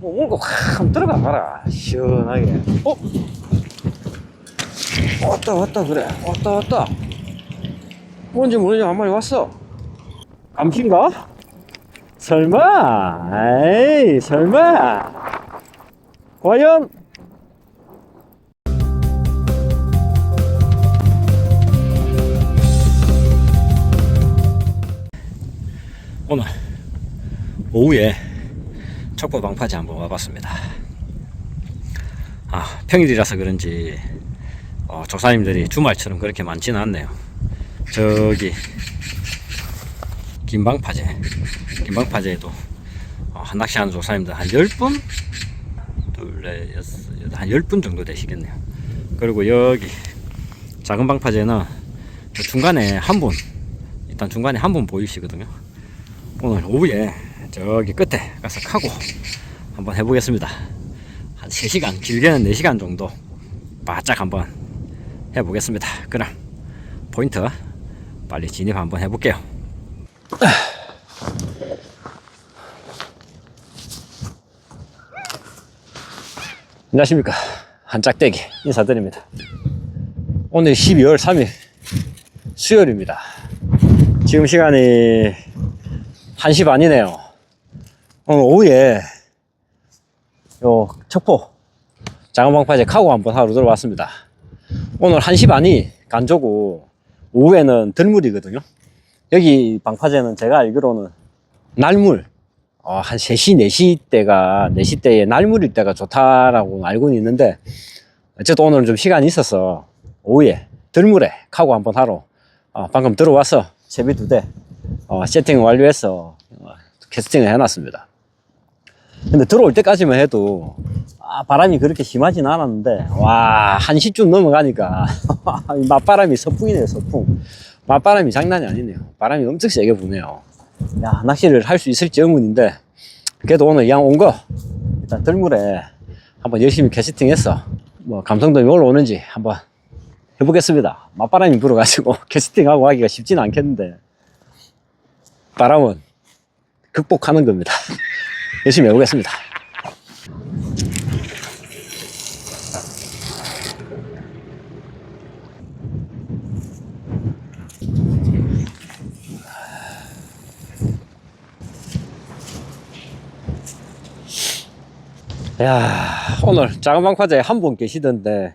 뭐 물고 확 들어가 봐라. 시원하게. 어? 왔다 왔다 그래. 왔다 왔다. 뭔지 모르지 한 마리 왔어. 감신가? 설마. 에이 설마. 과연? 오늘 오후에 척보 방파제 한번 와봤습니다. 아 평일이라서 그런지 어, 조사님들이 주말처럼 그렇게 많지는 않네요. 저기 김방파제 김방파제에도 어, 한 낚시하는 조사님들 한 10분? 둘, 넷, 여섯, 여덟, 한 10분 정도 되시겠네요. 그리고 여기 작은 방파제는 저 중간에 한 분, 일단 중간에 한 분 보이시거든요. 오늘 오후에 저기 끝에 가서 카고 한번 해보겠습니다. 한 3시간, 길게는 4시간 정도 바짝 한번 해보겠습니다. 그럼 포인트 빨리 진입 한번 해볼게요. 안녕하십니까. 한짝대기 인사드립니다. 오늘 12월 3일 수요일입니다. 지금 시간이 1시 반이네요. 오늘 오후에 요 척포 장어방파제 카고 한번 하러 들어왔습니다. 오늘 1시 반이 간조고 오후에는 들물이거든요. 여기 방파제는 제가 알기로는 날물 어, 한 3시, 4시 때가 4시 때에 날물일 때가 좋다라고 알고는 있는데 어쨌든 오늘은 좀 시간이 있어서 오후에 들물에 카고 한번 하러 어, 방금 들어와서 채비 두대 어, 세팅 완료해서 어, 캐스팅을 해놨습니다. 근데 들어올 때까지만 해도 아, 바람이 그렇게 심하진 않았는데 와 1시쯤 넘어가니까 이 맞바람이 서풍이네요 서풍. 맞바람이 장난이 아니네요. 바람이 엄청 세게 부네요. 야 낚시를 할 수 있을지 의문인데 그래도 오늘 이왕 온거 일단 들물에 한번 열심히 캐스팅해서 뭐 감성돔이 올라오는지 한번 해보겠습니다. 맞바람이 불어가지고 캐스팅하고 하기가 쉽지는 않겠는데 바람은 극복하는 겁니다. 열심히 해보겠습니다. 야 오늘 작은 방파제 한분 계시던데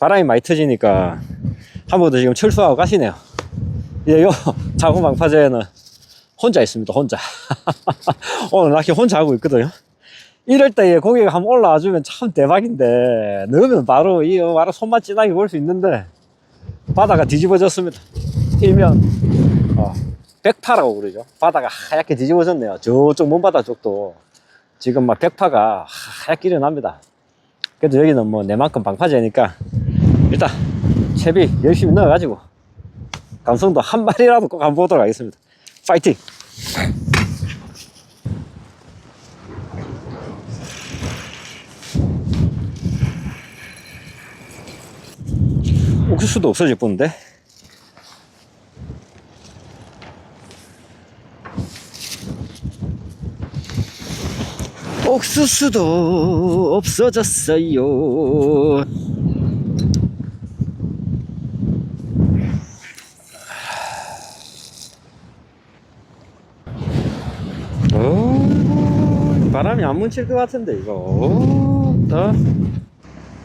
바람이 많이 터지니까 한 분도 지금 철수하고 가시네요. 이제 요 작은 방파제는 혼자 있습니다, 혼자. 오늘 낚시 혼자 하고 있거든요. 이럴 때에 고기가 한번 올라와 주면 참 대박인데, 넣으면 바로, 이, 바로 손맛 진하게 볼 수 있는데, 바다가 뒤집어졌습니다. 일면, 어, 백파라고 그러죠. 바다가 하얗게 뒤집어졌네요. 저쪽 먼바다 쪽도 지금 막 백파가 하얗게 일어납니다. 그래도 여기는 뭐 내만큼 방파제니까, 일단, 채비 열심히 넣어가지고, 감성도 한 마리라도 꼭 한번 보도록 하겠습니다. 파이팅! 옥수수도 없어질 뻔데 옥수수도 없어졌어요. 오, 바람이 안 뭉칠 것 같은데 이거. 오, 더.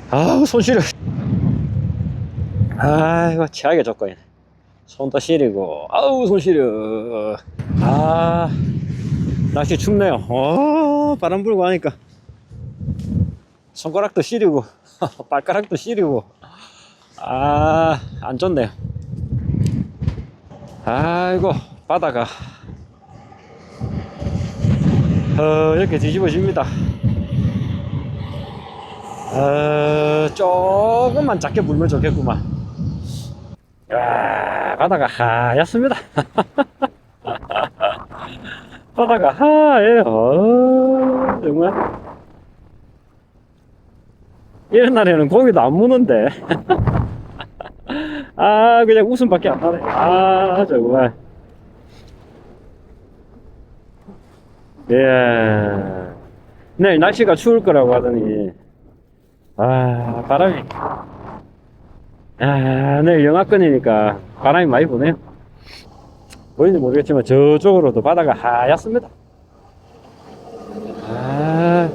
아우 손 시려. 아이고 최악의 조건이네. 손도 시리고, 아우 손 시려. 아 날씨 춥네요. 어 바람 불고 하니까 손가락도 시리고, 발가락도 시리고. 아안 좋네요. 아이고 바다가 어, 이렇게 뒤집어집니다. 어, 조금만 작게 불면 좋겠구만. 아, 바다가 하얗습니다. 바다가 하얘요. 어, 정말. 이런 날에는 고기도 안 무는데. 아, 그냥 웃음밖에 안 나네. 아, 정말. 예. 내일 날씨가 추울 거라고 하더니 아 바람이 아 내일 영하권이니까 바람이 많이 부네요 보이는지 모르겠지만 저쪽으로도 바다가 하얗습니다 아,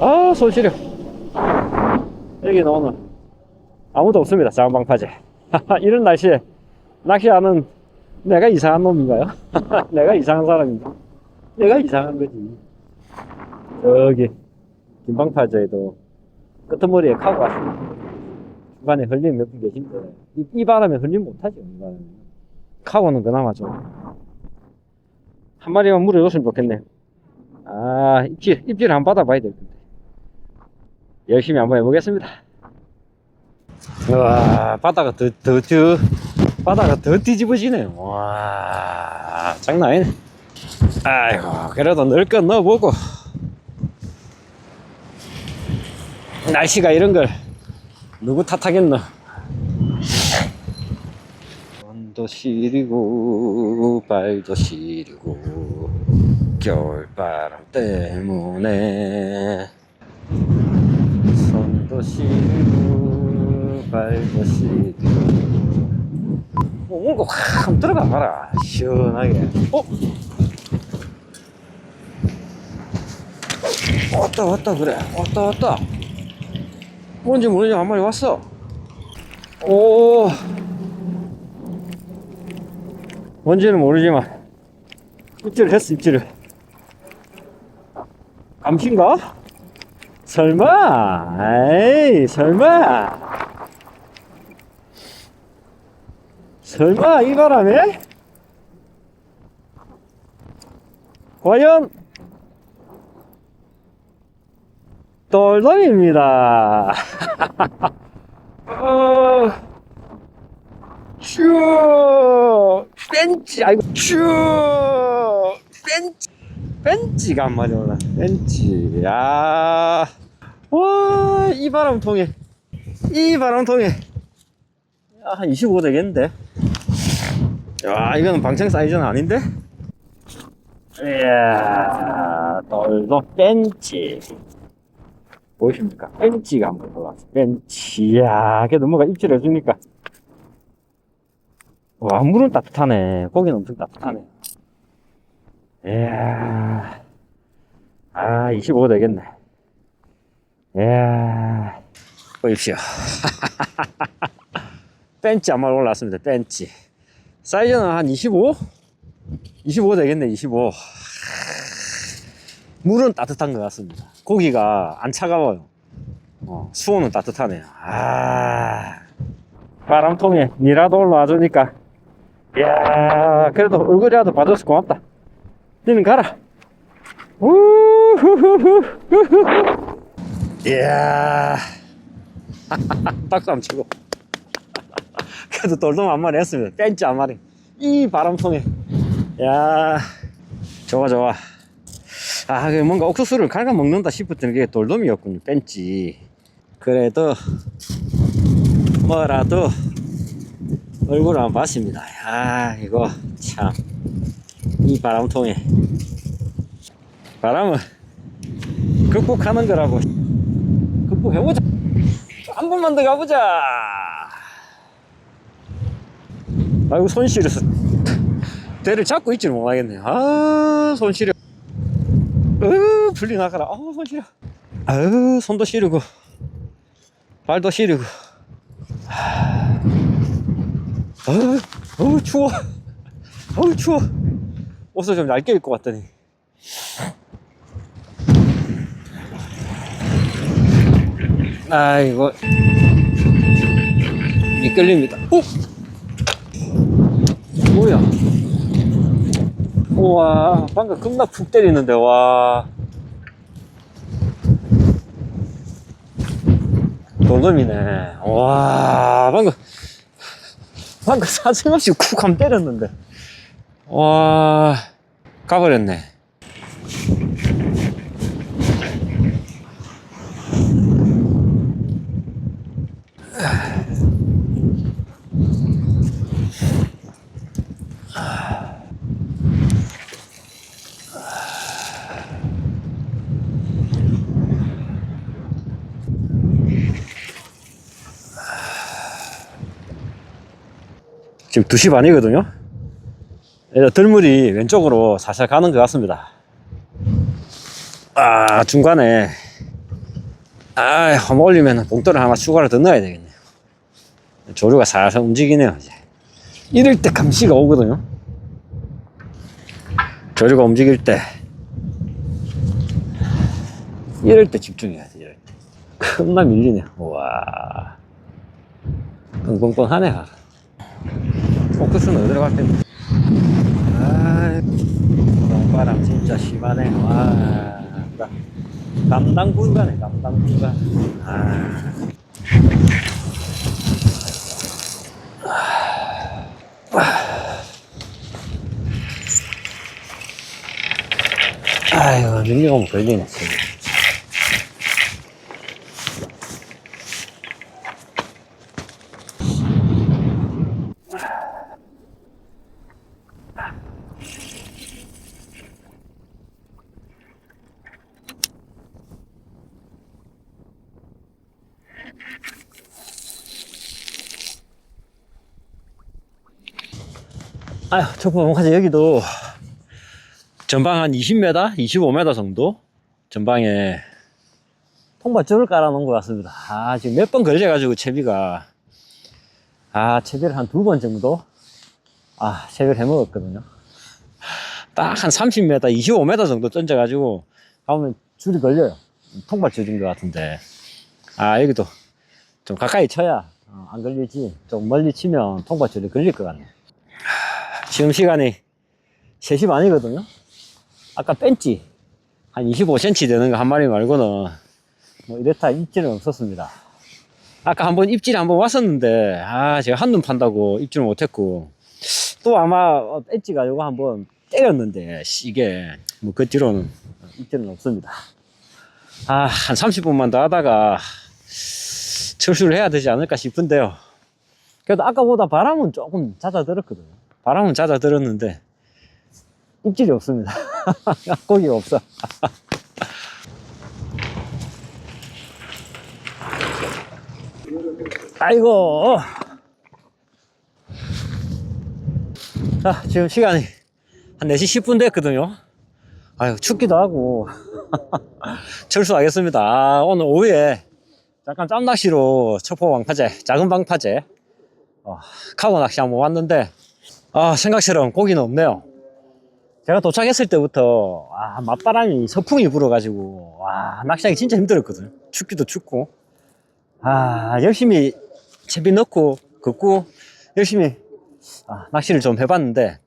아, 손 시려. 여기는 오늘 아무도 없습니다. 자원방파제. 이런 날씨에 낚시하는 내가 이상한 놈인가요? 내가 이상한 사람인가? 내가 이상한 거지. 저기, 김방파제에도 끄트머리에 카고 왔습니다. 중간에 흘림 몇 분 계신데, 이, 이 바람에 흘림 못하죠. 이 바람에. 카고는 그나마 좀. 한 마리만 물어줬으면 좋겠네. 아, 입질, 입질 한번 받아봐야 될 텐데. 열심히 한번 해보겠습니다. 와, 바다가 더, 더, 더, 바다가 더 뒤집어지네. 와, 장난 아니네. 아이고, 그래도 넣을 건 넣어보고. 날씨가 이런 걸 누구 탓하겠노? 손도 시리고, 발도 시리고, 겨울바람 때문에 손도 시리고 발도 시리고 뭐 뭔가 확 들어가 봐라 시원하게 어? 왔다 왔다 그래. 왔다 왔다. 뭔지 모르지 한 마리 왔어. 오. 뭔지는 모르지만 입질을 했어 입질을. 감신가? 설마. 에이 설마. 설마 이 바람에? 과연 돌돔입니다 어... 슈 벤치 아이고 슈 벤치 벤치가 안 맞아 오나 벤치 야 와, 이 바람 통해. 이 바람 통해. 야, 한25 되겠는데? 야, 이거는 방청 사이즈는 아닌데? 이야, 돌도 벤치. 보이십니까? 벤치가 한번 올라왔어. 벤치. 이야, 그래도 뭐가 입질 해주니까. 와, 물은 따뜻하네. 고기는 엄청 따뜻하네. 이야, 아, 25 되겠네. 이야, 보십시오. 벤치 한 마리 올랐습니다. 벤치. 사이즈는 한 25? 25 되겠네, 25. 물은 따뜻한 것 같습니다. 고기가 안 차가워요. 어, 수온은 따뜻하네요. 아, 바람통에 니라도 올라와 주니까. 이야, 그래도 얼굴이라도 봐줘서 고맙다. 니는 가라. 우후후후후후. 이야. 박수 한번 치고. 그래도 돌돔 한 마리 했습니다. 벤치 한 마리. 이 바람통에. 야 좋아, 좋아. 아, 그 뭔가 옥수수를 갉아 먹는다 싶었더니 그게 돌돔이었군요. 벤치. 그래도, 뭐라도, 얼굴을 한번 봤습니다. 아, 이거, 참. 이 바람통에. 바람은 극복하는 거라고. 극복해보자. 한 번만 더 가보자. 아이고, 손 시려서 대를 잡고 있지는 못하겠네. 아, 손 시려. 으, 분리 나가라. 아우, 손 시려. 아유, 손도 시리고, 발도 시리고. 하... 어우, 어우, 추워. 어우, 추워. 옷을 좀 얇게 입고 왔더니. 아이고. 미끌립니다. 오! 뭐야? 우와, 방금 겁나 푹 때리는데, 와. 돌돔이네. 와, 방금, 방금 사정없이 쿡 하면 때렸는데. 와, 가버렸네. 지금 2시 반이거든요. 들물이 왼쪽으로 살살 가는 것 같습니다. 아, 중간에, 아, 한번 올리면 봉돌을 하나 추가로 더 넣어야 되겠네요. 조류가 살살 움직이네요, 이제. 이럴 때 감시가 오거든요. 조류가 움직일 때. 이럴 때 집중해야 돼, 이럴 때. 겁나 밀리네. 와. 뻥뻥뻥하네. 가. 포크스는 어디로 갈 텐데. 아, 바람 진짜 심하네. 와. 감당 불가네, 감당 불가. 아. 아유, 밀리가 뭐 걸리네, 지금. 아휴, 초포목하지 여기도 전방 한 20m, 25m 정도 전방에 통발줄을 깔아놓은 것 같습니다. 아, 지금 몇 번 걸려가지고 채비가 아, 채비를 한 두 번 정도 아, 채비를 해먹었거든요. 딱 한 30m, 25m 정도 던져가지고 가면 줄이 걸려요. 통발줄인 것 같은데 아, 여기도 좀 가까이 쳐야 어, 안 걸리지. 좀 멀리 치면 통발줄이 걸릴 것 같네. 지금 시간이 3시 반이거든요. 아까 뺀지 한 25cm 되는 거 한 마리 말고는 뭐 이렇다 입질은 없었습니다. 아까 한번 입질이 한번 왔었는데 아 제가 한눈 판다고 입질 못했고 또 아마 뺀지가 이거 한번 때렸는데 씨, 이게 뭐 그 뒤로는 입질은 없습니다. 아 한 30분만 더 하다가 철수를 해야 되지 않을까 싶은데요. 그래도 아까보다 바람은 조금 잦아들었거든요. 바람은 잦아들었는데 입질이 없습니다. 고기가 없어. 아이고. 자, 지금 시간이 한 4시 10분 됐거든요. 아유, 춥기도 하고. 철수하겠습니다. 아, 오늘 오후에 잠깐 짬낚시로 첩포 방파제, 작은 방파제, 어, 카고 낚시 한번 왔는데, 아, 생각처럼 고기는 없네요. 제가 도착했을 때부터, 아, 맞바람이 서풍이 불어가지고, 와, 낚시하기 진짜 힘들었거든. 춥기도 춥고. 아, 열심히 채비 넣고, 긋고, 열심히, 아, 낚시를 좀 해봤는데,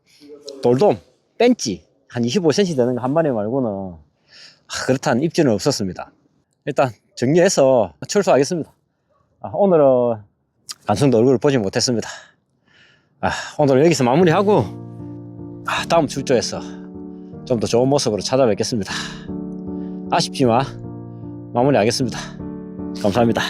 돌돔, 뺀지, 한 25cm 되는 거 한 마리 말고는, 아, 그렇다는 입질은 없었습니다. 일단, 정리해서 철수하겠습니다. 아, 오늘은 간성도 얼굴을 보지 못했습니다. 아, 오늘 여기서 마무리하고 아, 다음 출조에서 좀 더 좋은 모습으로 찾아뵙겠습니다. 아쉽지만 마무리하겠습니다. 감사합니다.